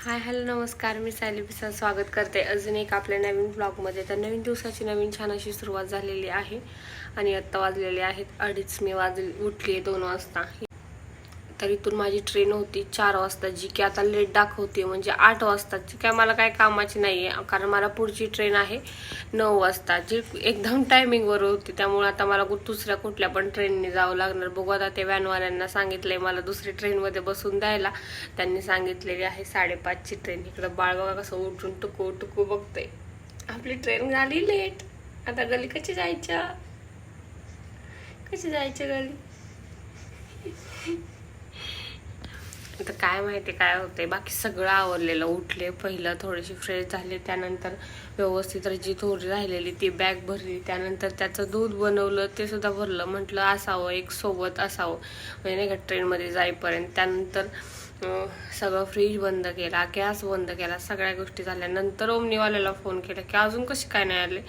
Hi hello नमस्कार. मी सायली पिसा स्वागत करते. अजून एक आपल्या नवीन ब्लॉगमध्ये. तर नवीन दिवसाची नवीन छान अशी सुरुवात झालेली आहे आणि आत्ता वाजलेले आहेत अडीच. मी वाजली उठली आहे दोन वाजता. तर इथून माझी ट्रेन होती चार वाजता जी की आता लेट दाखवते म्हणजे आठ वाजता. जी काय मला काय कामाची नाही आहे कारण मला पुढची ट्रेन आहे नऊ वाजता. जी एकदम टायमिंगवर होती त्यामुळे आता मला दुसऱ्या कुठल्या पण ट्रेनने जावं लागणार. बघू आता ते व्हॅनवाल्यांना सांगितलंय मला दुसरी ट्रेनमध्ये बसून द्यायला. त्यांनी सांगितलेली आहे साडेपाचची ट्रेन इकडं बाळ बघा कसं उठून टुकू टुकू बघतंय. आपली ट्रेन झाली लेट आता गली कशी जायच्या? कशी जायच्या गली? तर काय माहिती काय होते बाकी सगळं आवरलेलं. उठले पहिलं थोडीशी फ्रेश झाले त्यानंतर व्यवस्थित जी थोडी राहिलेली ती बॅग भरली. त्यानंतर त्याचं दूध बनवलं ते सुद्धा भरलं. म्हटलं असावं एक सोबत असावं. म्हणजे नाही का ट्रेनमध्ये जाईपर्यंत. त्यानंतर सगळं फ्रीज बंद केला गॅस बंद केला सगळ्या गोष्टी झाल्या. नंतर ओमनीवाल्याला फोन केला की अजून कशी काय नाही आले?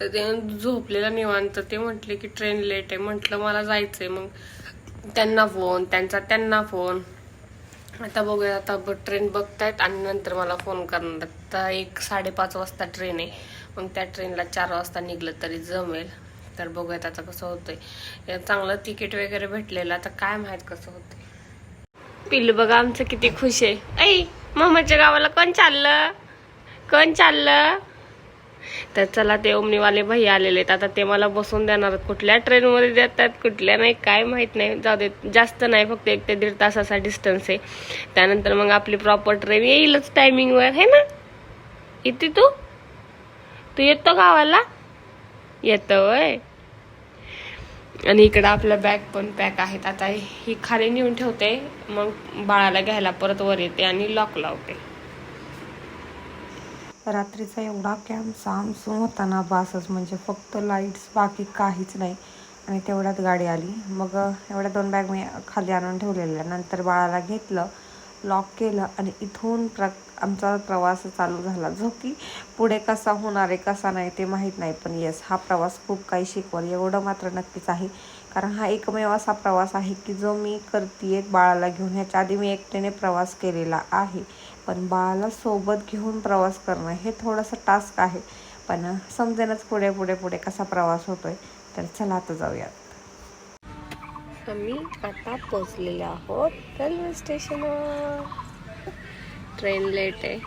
तर ते झोपलेलं निवांत. ते म्हटले की ट्रेन लेट आहे. म्हटलं मला जायचंय. मग त्यांना फोन त्यांचा त्यांना फोन आता बघूया आता ब- ट्रेन बघतायत आणि नंतर मला फोन करणार आता एक साडेपाच वाजता ट्रेन आहे. मग त्या ट्रेनला चार वाजता निघलं तरी जमेल. तर बघूयात आता कसं होतंय. चांगलं तिकीट वगैरे भेटलेलं आता काय माहीत कसं होतंय. पिल्लू बघा आमचं किती खुश आहे. ऐ मामाच्या गावाला कोण चाललं? कोण चाललं? तर चला ते ओमनीवाले भाई आलेले आहेत. आता ते मला बसून देणार कुठल्या ट्रेनमध्ये देतात कुठल्या नाही काय माहीत नाही. जाऊ देत जास्त नाही फक्त एक ते दीड तासाचा डिस्टन्स आहे. त्यानंतर मग आपली प्रॉपर ट्रेन येईलच टायमिंगवर है ना? इथे तू? तू येतो गावाला? येतो वय आणि इकडं आपला बॅग पण पॅक आहेत. आता ही खाली नेऊन ठेवते. मग बाळाला घ्यायला परत वर येते आणि लॉक लावते. रात्रीचा एवढा कॅम्प सामसूम होता ना बासच म्हणजे फक्त लाईट्स बाकी काहीच नाही. आणि तेवढ्यात गाडी आली. मग एवढ्या दोन बॅग मी खाली आणून ठेवलेल्या. नंतर बाळाला घेतलं लॉक केलं आणि इथून प्र आमचा प्रवास चालू झाला. जो की पुढे कसा होणार आहे कसा नाही ते माहीत नाही. पण येस हा प्रवास खूप काही शिकवल. एवढं मात्र नक्कीच आहे. कारण हा एकमेव असा प्रवास आहे की जो मी करते बाळाला घेऊन. ह्याच्या आधी मी एकट्याने प्रवास केलेला आहे. पण बाळाला सोबत घेऊन प्रवास करणं हे थोडंसं टास्क आहे. पण समजेनच पुढे पुढे पुढे कसा प्रवास होतोय. तर चला आता जाऊयात. आम्ही आता पोचलेले आहोत रेल्वे स्टेशनवर. ट्रेन लेट आहे.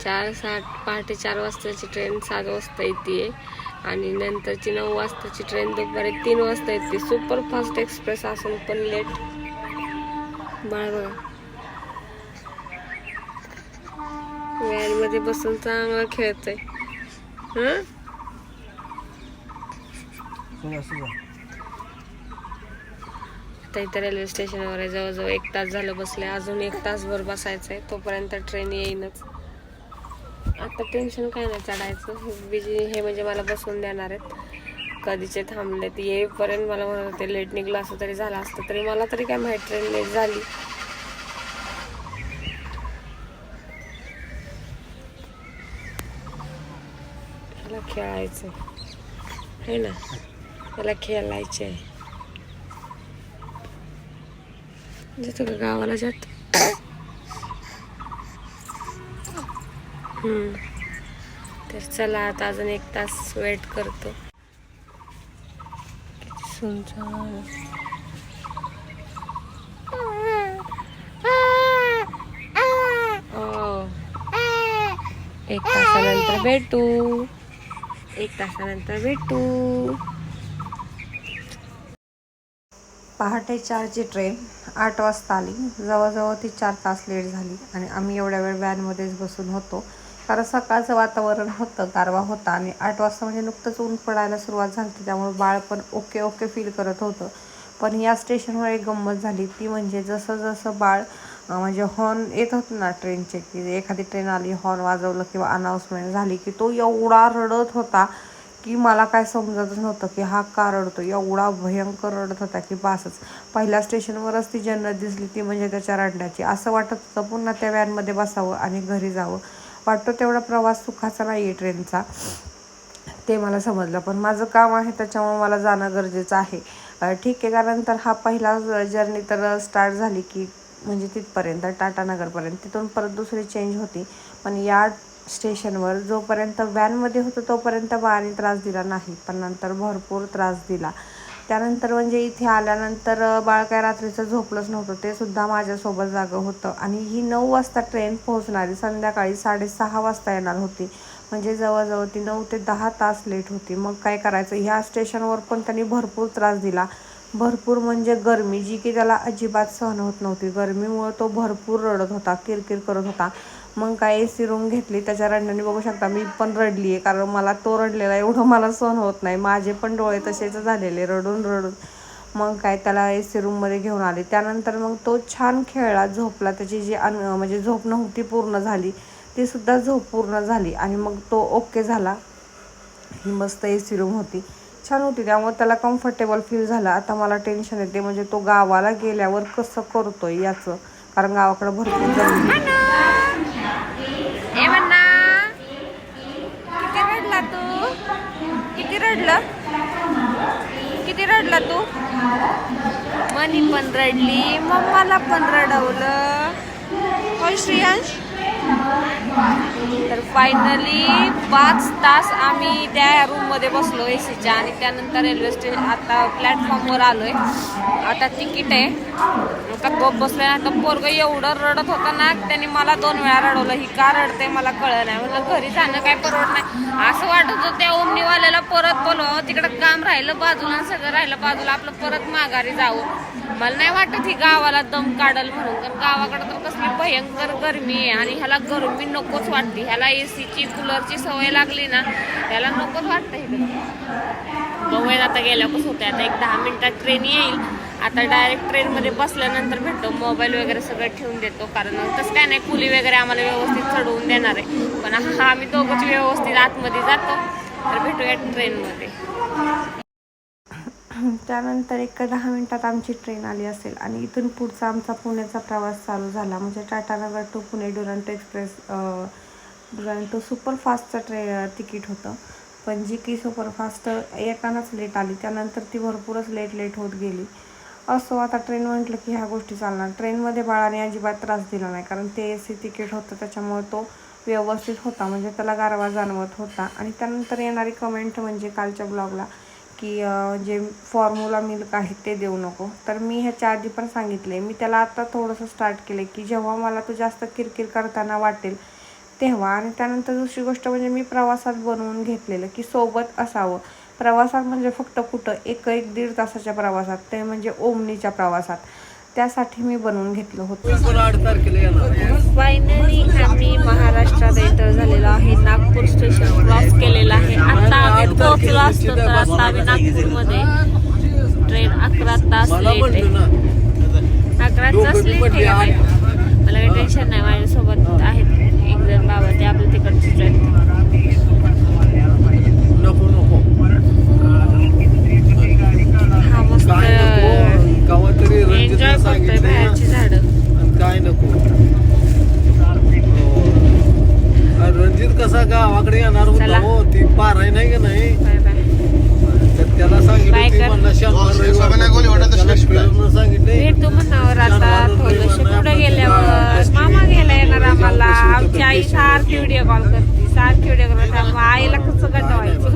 चार सात पहाटे चार वाजताची ट्रेन सात वाजता येते आणि नंतरची नऊ वाजताची ट्रेन दुपारी तीन वाजता येते. सुपर फास्ट एक्सप्रेस असून पण लेट. बाळ बघा व्हॅनमध्ये बसून चांगलं खेळतंय. हं? आता इथं रेल्वे स्टेशनवर आहे. जवळजवळ एक तास झालं बसले अजून एक तासभर बसायचं आहे तोपर्यंत ट्रेन येईनच. आता टेन्शन काय नाही चढायचं. बिजी हे म्हणजे मला बसून देणार आहेत. कधीचे थांबले ते येईपर्यंत मला म्हणत होते लेट निघलं असं तरी झालं असतं तरी. मला तरी काय माहीत ट्रेन लेट झाली. त्याला खेळायचं. आहे ना? त्याला खेळायचे आहे जातो का गावाला जात? तर चला आता अजून एक तास वेट करतो. किती हो. एक तासानंतर भेटू. एक तासानंतर भेटू. पहाटे चारची ट्रेन आठ वाजता आली. जवळजवळ ती चार तास लेट झाली आणि आम्ही एवढ्या वेळ व्हॅनमध्येच बसून होतो. कारण सकाळचं वातावरण होतं गारवा होता आणि आठ वाजता म्हणजे नुकतंच ऊन पडायला सुरुवात झाली. त्यामुळे बाळ पण ओके ओके फील करत होतं. पण या स्टेशनवर एक गंमत झाली. ती म्हणजे जसं जसं बाळ म्हणजे हॉर्न येत होतं ना ट्रेनचे की एखादी ट्रेन आली हॉर्न वाजवलं किंवा अनाऊन्समेंट झाली की तो एवढा रडत होता की मला काय समजतच नव्हतं की हा का रडतो? एवढा भयंकर रडत होता की बासच. पहिल्या स्टेशनवरच ती जन्नत दिसली ती म्हणजे त्याच्या रडण्याची. असं वाटत होतं पुन्हा त्या व्हॅनमध्ये बसावं आणि घरी जावं. वाटतो तेवढा प्रवास सुखाचा नाही आहे ट्रेनचा ते मला समजलं. पण माझं काम आहे त्याच्यामुळे मला जाणं गरजेचं आहे. ठीक आहे कारण तर हा पहिला जर्नी तर स्टार्ट झाली की म्हणजे तिथपर्यंत टाटानगरपर्यंत तिथून परत दुसरी चेंज होती. पण या स्टेशनवर जोपर्यंत व्हॅनमध्ये होतो तोपर्यंत बाळाने त्रास दिला नाही. पण नंतर भरपूर त्रास दिला. त्यानंतर म्हणजे इथे आल्यानंतर बाळ काय रात्रीचं झोपलंच नव्हतं. ते सुद्धा माझ्यासोबत जागं होतं. आणि ही नऊ वाजता ट्रेन पोहोचणारी संध्याकाळी साडेसहा वाजता येणार होती. म्हणजे जवळजवळ ती नऊ ते दहा तास लेट होती. मग काय करायचं? ह्या स्टेशनवर पण त्यांनी भरपूर त्रास दिला. भरपूर म्हणजे गरमी जी की त्याला अजिबात सहन होत नव्हती. गरमीमुळं तो भरपूर रडत होता किरकिर करत होता. मग काय ए सी रूम घेतली त्याच्या रडण्याने बघू शकता मी पण रडली आहे कारण मला तो रडलेला एवढं मला सहन होत नाही. माझे पण डोळे तसेच झालेले रडून रडून. मग काय त्याला ए सी रूममध्ये घेऊन आले. त्यानंतर मग तो छान खेळला झोपला. त्याची जी अन म्हणजे झोप नव्हती पूर्ण झाली. ती सुद्धा झोप पूर्ण झाली आणि मग तो ओके झाला. ही मस्त ए सी रूम होती. छान होती त्यामुळे त्याला कम्फर्टेबल फील झाला. आता मला टेन्शन येते म्हणजे तो गावाला गेल्यावर कसं करतोय याचं? कारण गावाकडे भरपूर गर्दी आहे. किती रडला तू? किती रडलं? किती रडला तू? मनी पण रडली मम्माला पण रडवलं. श्रियांश? तर फायनली पाच तास आम्ही त्या रूममध्ये बसलो ए सीच्या आणि त्यानंतर रेल्वे स्टेशन आता प्लॅटफॉर्मवर आलोय. आता तिकीट आहे. आता गप बसलोय. आता पोरग एवढं रडत होता ना त्यांनी मला दोन वेळा रडवलं. ही का रडते मला कळलं नाही. म्हणलं घरी जाणं काय परवड नाही. असं वाटत होतं त्या ओमनीवाल्याला परत बोलवावं तिकडं काम राहिलं बाजूला सगळं राहिलं बाजूला. आपलं परत माघारी जावं. मला नाही वाटत ही गावाला दम काढल म्हणून. कारण गावाकडे तर कसली भयंकर गरमी आहे आणि ह्याला गरमी नकोच वाटते. ह्याला ए सीची कूलरची सवय लागली ना ह्याला नकोच वाटतं इकडे. बघूया आता गेल्या कसं होते आता एक दहा मिनिटात ट्रेन येईल. आता डायरेक्ट ट्रेनमध्ये बसल्यानंतर भेटतो. मोबाईल वगैरे सगळं ठेवून देतो. कारण तसं काय नाही कुली वगैरे आम्हाला व्यवस्थित चढवून देणार आहे. पण हा आम्ही दोघंच व्यवस्थित आतमध्ये जातो. तर भेटूया ट्रेनमध्ये त्यानंतर एक दहा मिनटात आमची ट्रेन आली असेल आणि इथून पुढचा आमचा पुण्याचा प्रवास चालू झाला. म्हणजे टाटानगर टू पुणे डुरंटो एक्सप्रेस डुरंटो सुपरफास्टचं ट्रे तिकीट होतं. पण जी की सुपरफास्ट येतानाच लेट आली. त्यानंतर ती भरपूरच लेट लेट होत गेली. असो आता ट्रेन म्हटलं की ह्या गोष्टी चालणार. ट्रेनमध्ये बाळाने अजिबात त्रास दिला नाही. कारण ते ए सी तिकीट होतं त्याच्यामुळे तो व्यवस्थित होता. म्हणजे त्याला गारवा जाणवत होता. आणि त्यानंतर येणारी कमेंट म्हणजे कालच्या ब्लॉगला की जे फॉर्म्युला मिल्क आहे ते देऊ नको. तर मी ह्याच्या आधी पण सांगितले. मी त्याला आता थोडंसं स्टार्ट केले की जेव्हा मला तो जास्त किरकिर करताना वाटेल तेव्हा. आणि त्यानंतर दुसरी गोष्ट म्हणजे मी प्रवासात बनवून घेतलेलं की सोबत असावं. प्रवासात म्हणजे फक्त कुठं? एक एक दीड तासाच्या प्रवासात. ते म्हणजे ओमनीच्या प्रवासात. त्यासाठी मी बनवून घेतलं होतं. फायनली आम्ही महाराष्ट्रात एंटर झालेलो आहे. नागपूर स्टेशन क्रॉस केलेलं आहे. आता आम्ही पोहोचलो असतो तर आता आम्ही नागपूरमध्ये. ट्रेन अकरा तास लेट. आहे अकरा तास लेट आहे? मला काही टेन्शन नाही. माझ्यासोबत आहेत एक जण बाबा ते आपल्या नको नको. हा मस्त. गावात तरी एन्जॉय रंजितला करतोय सांगितलं बाहेरची झाडं. आणि काय नको. हो. आणि रणजित कसा गावाकडे येणार चला. होता हो? ती पाराय नाही का नाही? Bye bye. तर त्याला सांगितलं बाय ती कर. म्हणला शंभर रविवार त्याला फिरवून सांगितले भेटू म्हणण्यावर आता पुढे गेल्यावर मामा गेला येणार आम्हाला. आमची आई सारखी व्हिडिओ कॉल करते सारखी व्हिडिओ कॉल मग आईला कसं गटवायचं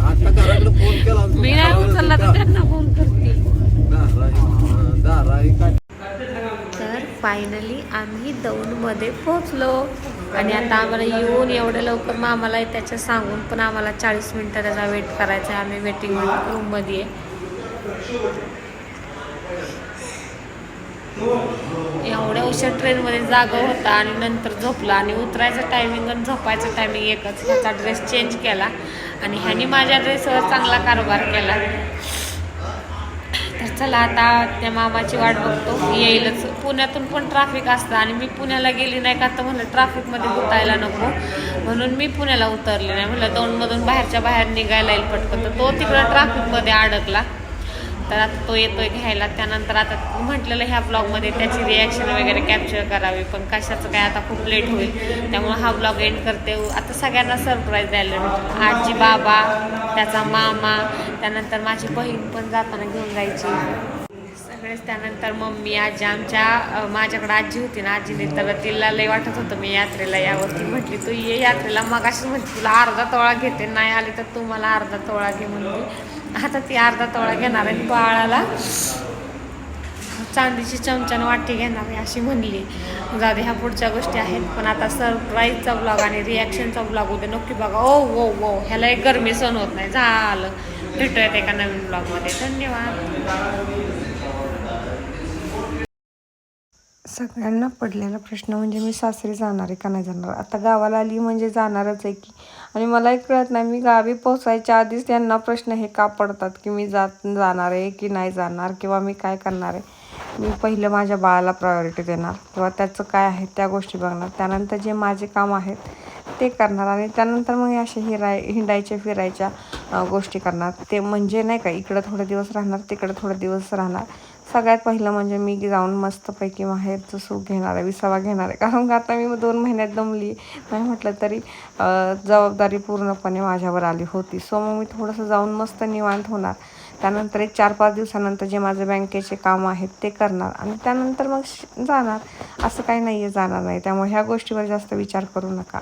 आता घराकडे फोन केला आणि मी नाही उचलला तर त्यांना फोन करते दाराई दाराई काय तर फायनली आम्ही दौंडमध्ये पोहोचलो. आणि आता आम्हाला येऊन एवढ्या लवकर मग आम्हाला त्याच्या सांगून पण आम्हाला चाळीस मिनटं त्याचा वेट करायचा आहे. आम्ही वेटिंग रूममध्ये आहे. एवढ्या उशीर ट्रेनमध्ये जागा होता आणि नंतर झोपला. आणि उतरायचं टायमिंग आणि झोपायचं टायमिंग एकच. ह्याचा ड्रेस चेंज केला. आणि ह्यानी माझ्या ड्रेसवर चांगला कारभार केला. चला आता त्या मामाची वाट बघतो. येईलच. पुण्यातून पण ट्रॅफिक असतं आणि मी पुण्याला गेली नाही का तर म्हणलं ट्रॅफिकमध्ये उतायला नको. म्हणून मी पुण्याला उतरले नाही. म्हणलं दोनमधून बाहेरच्या बाहेर निघायला येईल पटकन. तर तो तिकडं ट्रॅफिकमध्ये अडकला. तर आता तो येतोय घ्यायला. त्यानंतर आता म्हटलेलं ह्या ब्लॉगमध्ये त्याची रिॲक्शन वगैरे कॅप्चर करावी. पण कशाचं काय आता खूप लेट होईल. त्यामुळे हा ब्लॉग एंड करते. आता सगळ्यांना सरप्राईज द्यायला भेटेल. आजी बाबा त्याचा मामा त्यानंतर माझी बहीण पण जाताना घेऊन जायची. त्यावेळेस त्यानंतर मम्मी आजी आमच्या माझ्याकडे आजी होती ना आजीने तर तिला लय वाटत होतं मी यात्रेला यावरती. म्हटली तू ये यात्रेला. मग अशीच म्हणते तुला अर्धा तोळा घेते नाही आली तर तू मला अर्धा तोळा घे म्हणली. आता ती अर्धा तोळा घेणार आहे बाळाला चांदीची चमचान वाटी घेणार आहे अशी म्हणली. जाऊ दे ह्या पुढच्या गोष्टी आहेत पण आता सरप्राईजचा ब्लॉग आणि रिॲक्शनचा ब्लॉग उद्या नक्की बघा. ओ वो वो ह्याला एक गरमी सण होत नाही झालं. भेटूयात एका नवीन ब्लॉगमध्ये धन्यवाद. सगळ्यांना पडलेला प्रश्न म्हणजे मी सासरी जाणार आहे का नाही जाणार? आता गावाला आली म्हणजे जाणारच आहे की. आणि मला एक कळत नाही मी गावी पोचायच्या आधीच त्यांना प्रश्न हे का पडतात की मी जात जाणार आहे की नाही जाणार किंवा मी काय करणार आहे? मी पहिलं माझ्या बाळाला प्रायोरिटी देणार किंवा त्याचं काय आहे त्या गोष्टी बघणार. त्यानंतर जे माझे काम आहेत ते करणार आणि त्यानंतर मग असे हिराय हिंडायच्या फिरायच्या गोष्टी करणार. ते म्हणजे नाही का इकडं थोडे दिवस राहणार तिकडं थोडे दिवस राहणार. सगळ्यात पहिलं म्हणजे मी जाऊन मस्तपैकी माहेरचं सुख घेणार आहे विसावा घेणार आहे. कारण का आता मी दोन महिन्यात दमली. नाही म्हटलं तरी जबाबदारी पूर्णपणे माझ्यावर आली होती. सो मग मी थोडंसं जाऊन मस्त निवांत होणार. त्यानंतर एक चार पाच दिवसानंतर जे माझे बँकेचे काम आहेत ते करणार. आणि त्यानंतर मग श- जाणार. असं काही नाही आहे जाणार नाही. त्यामुळे ह्या गोष्टीवर जास्त विचार करू नका.